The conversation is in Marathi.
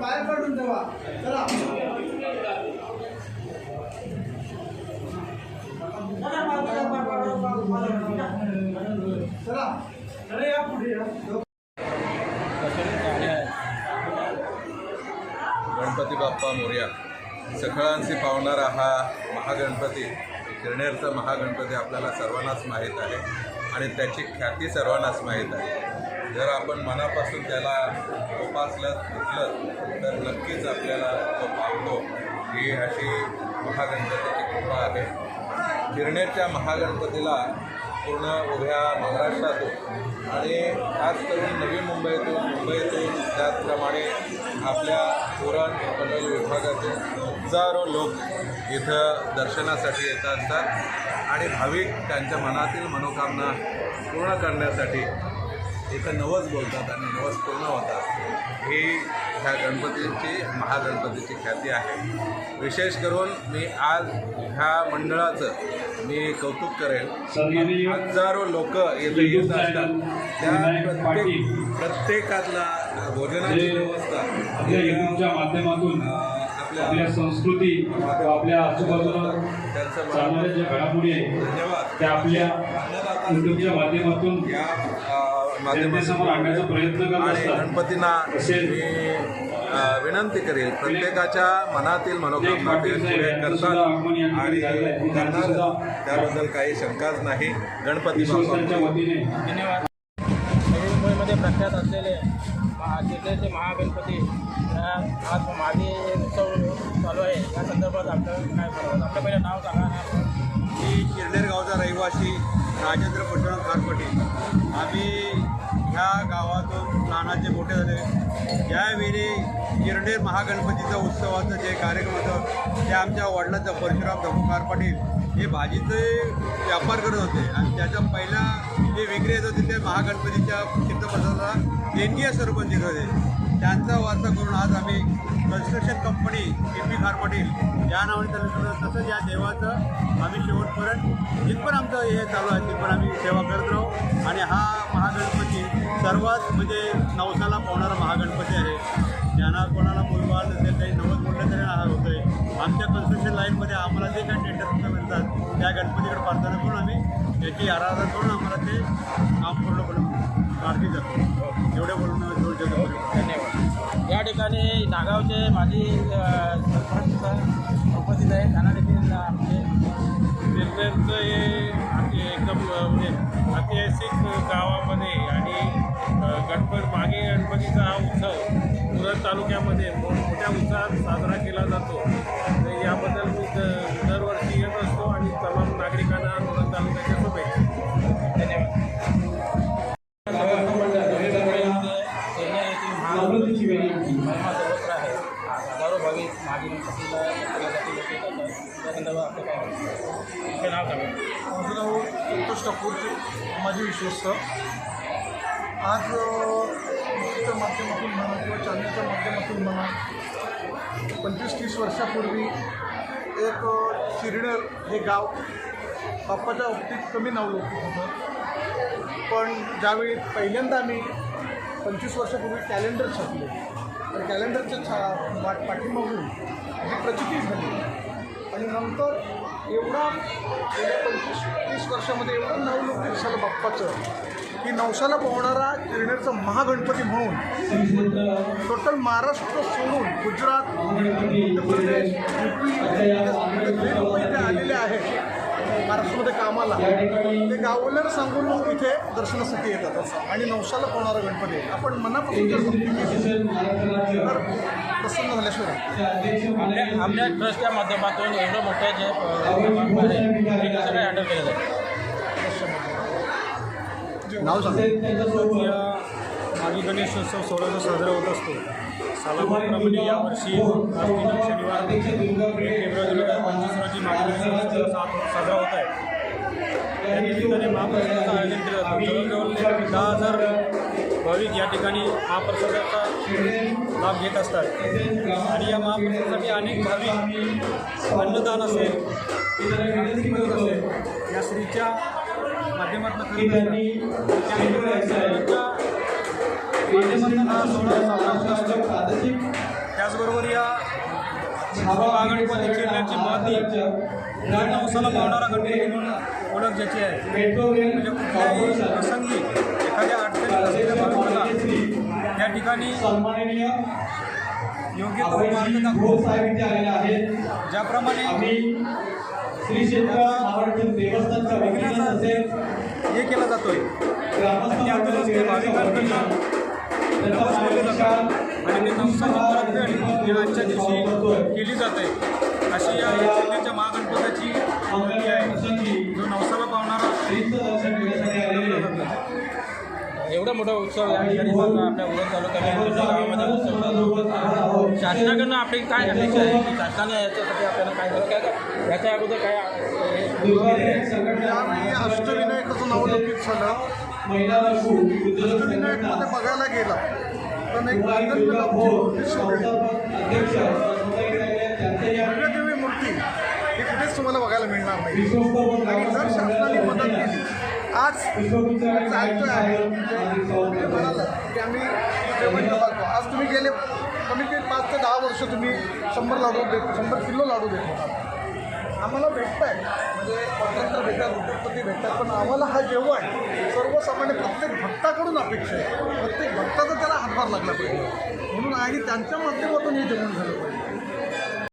बाहेर काढून ठेवा चला चला अरे या पुढे या गणपती बाप्पा मोर्या सखळांशी पावणारा हा महागणपती शिरनेरचा महागणपती आपल्याला सर्वांनाच माहीत आहे आणि त्याची ख्याती सर्वांनाच माहीत आहे. जर आपण मनापासून त्याला उपासलं घेतलं तर नक्कीच आपल्याला तो पावतो. ही अशी महागणपतीची कृपा आहे. शिरनेरच्या महागणपतीला पूर्ण उभ्या महाराष्ट्रातून. आणि खास करून नवी मुंबईतून मुंबईतून त्याचप्रमाणे आपल्या पुरण पनवेल विभागातून हजारो लोक इथं दर्शनासाठी येत असतात आणि भाविक त्यांच्या मनातील मनोकामना पूर्ण करण्यासाठी इथं नवस बोलतात आणि नवस पूर्ण होतात. ही ह्या गणपतीची महागणपतीची ख्याती आहे. विशेष करून मी आज ह्या मंडळाचं मी कौतुक सन्माननीय हजारो लोक येथे येत असतात. त्या प्रत्येक. प्रत्येकातला भोजनाची व्यवस्था. माध्यमातून आपल्या संस्कृती आपल्या आजूबाजूला त्यांचं चालणाऱ्या ज्या घडामोडी आहेत धन्यवाद. त्या आपल्या माध्यमातून या करत आणि गणपतींना मी विनंती करेल. प्रत्येकाच्या मनातील मनोकामना ते सुद्धा करतात आणि करणार त्याबद्दल काही शंकाच नाही. गणपती धन्यवाद. नवी मुंबईमध्ये प्रख्यात असलेले जिल्ह्याचे महागणपती आज मागे उत्सव चालू आहे. या संदर्भात आपलं काय आपलं पहिलं नाव सांगा. मी शिरनेर गावचा रहिवासी. राजेंद्र पशुराम खारपटे आम्ही ह्या गावातून लहानाचे मोठे झाले. ज्यावेळी शिरनेर महागणपतीचा उत्सवाचं जे कार्यक्रम होतं ते आमच्या वडिलांचा परशुराम धबू खार हे भाजीचे व्यापार करत होते. आणि त्याचा पहिला जे विक्री येत होते ते महागणपतीच्या तीर्थप्रसादाला देणगी स्वरूपात देत होते. त्यांचा वारसा करून आज आम्ही कन्स्ट्रक्शन कंपनी के पी खार या नावाने चालू तसंच या देवाचं आम्ही शेवटपर्यंत जिथपण आमचं हे चालू आहे तिथपण आम्ही सेवा करत राहू. आणि हा महागणपती सर्वात म्हणजे नवसाला पावणारा महागणपती आहे. ज्यांना कोणाला मुलबाळ नसेल काही नवस बोललं तरी हा होतो आहे आमच्या कन्स्ट्रक्शन लाईनमध्ये आम्हाला जे काही टेंडर मिळतात त्या गणपतीकडे प्रार्थना करून आम्ही याची आराधना करून आम्हाला ते काम पूर्णपणे प्रार्थी जातो. एवढे बोलून ठिकाणी नागावचे माजी सरपंच उपस्थित आहे त्यांना देखील आमचे शिरनेरचं हे आमचे एकदम म्हणजे ऐतिहासिक गावामध्ये आणि गणपत मागे गणपतीचा हा उत्सव पुरत तालुक्यामध्ये मोठ्या उत्साहात साजरा केला जातो. नाव सांगा. माझं नाव संतोष ठाकूरचे माझे विश्वस्त आज च्या माध्यमातून म्हणा किंवा चॅनलच्या माध्यमातून म्हणा पंचवीस तीस वर्षापूर्वी एक अ, हे गाव बाप्पाच्या बाबतीत कमी नावलौकिक होतं. पण ज्यावेळी पहिल्यांदा आम्ही पंचवीस वर्षापूर्वी कॅलेंडर छापले तर कॅलेंडरच्या छा वाट पाठीमागून जी प्रचिती झाली आणि नंतर एवढा गेल्या पंचवीस तीस वर्षामध्ये एवढं नावलौकिक झालं बाप्पाचं की नवसाला पोहणारा किरणेरचा महागणपती म्हणून टोटल महाराष्ट्र सोडून गुजरात मध्य प्रदेश युपी इथे आलेले आहेत. महाराष्ट्रामध्ये कामाला. ते गाववाल्याला सांगून मग इथे दर्शनासाठी येतात आणि नवसाला पोहणारा गणपती आहे. आपण मनापासून जर तर प्रसन्न झाल्याशिवाय. आपल्या आपल्या ट्रस्टच्या माध्यमातून एवढं मोठं जे अ, आहे ते कसं काय हँडल केलं जातं नाव सांगा. या मागी गणेशोत्सव सोहळा साजरा होत असतो. सालामाप्रमाणे यावर्षी शनिवार एक फेब्रुवारी दोन हजार पंचवीस रोजी सा- साजरा होत आहे. या निमित्ताने महाप्रसादाचं आयोजन केलं जातं. जवळजवळ दहा हजार भाविक या ठिकाणी महाप्रसादाचा लाभ घेत असतात. आणि या महाप्रसादासाठी अनेक भाविक अन्नदान असेल मदत असेल या श्रीच्या माध्यमातून करीत त्याचबरोबर या गणपती जिल्ह्याची महती नवसाला पावणारा गणपती म्हणून ओळख ज्याची आहे. म्हणजे कुठल्याही प्रसंगी एखाद्या अडचणी त्या ठिकाणी योग्य तो मार्ग दाखवून ज्याप्रमाणे विघ्नाचा हे केला जातोय. त्यातूनच ते भाविकांकडनं आणि आजच्या दिवशी केली जाते. अशी या जिल्ह्याच्या महागणपतीची मूर्ती आहे जो नवसाला पावणारा एवढा मोठा उत्सव या ठिकाणी आपल्या उरण तालुक्यामध्ये शासनाकडनं आपली काय अपेक्षा आहे? की शासनाने याच्यासाठी आपल्याला काय झालं काय काय याच्या अगोदर काय हे- अष्टविनायकाचं नावलौकिक झालं अष्टविनायकमध्ये बघायला गेला. पण एक गणपतीची मूर्ती. ही कुठेच तुम्हाला बघायला मिळणार नाही. आणि जर शासनाने मदत केली आज चालतोय आहे. म्हणजे म्हणाला की आम्ही पेमेंट करतो आज तुम्ही गेले कमीत कमी पाच ते दहा वर्ष तुम्ही शंभर लाडू देत शंभर किलो लाडू देत होता. आम्हाला भेटत आहे म्हणजे पत्रकार भेटतात उद्योगपती भेटतात. पण आम्हाला हा जेव्हा आहे सर्वसामान्य प्रत्येक भक्ताकडून अपेक्षा आहे. प्रत्येक भक्ताचा त्याला हातभार लागला पाहिजे. म्हणून आणि त्यांच्या माध्यमातून हे जेवण झालं पाहिजे.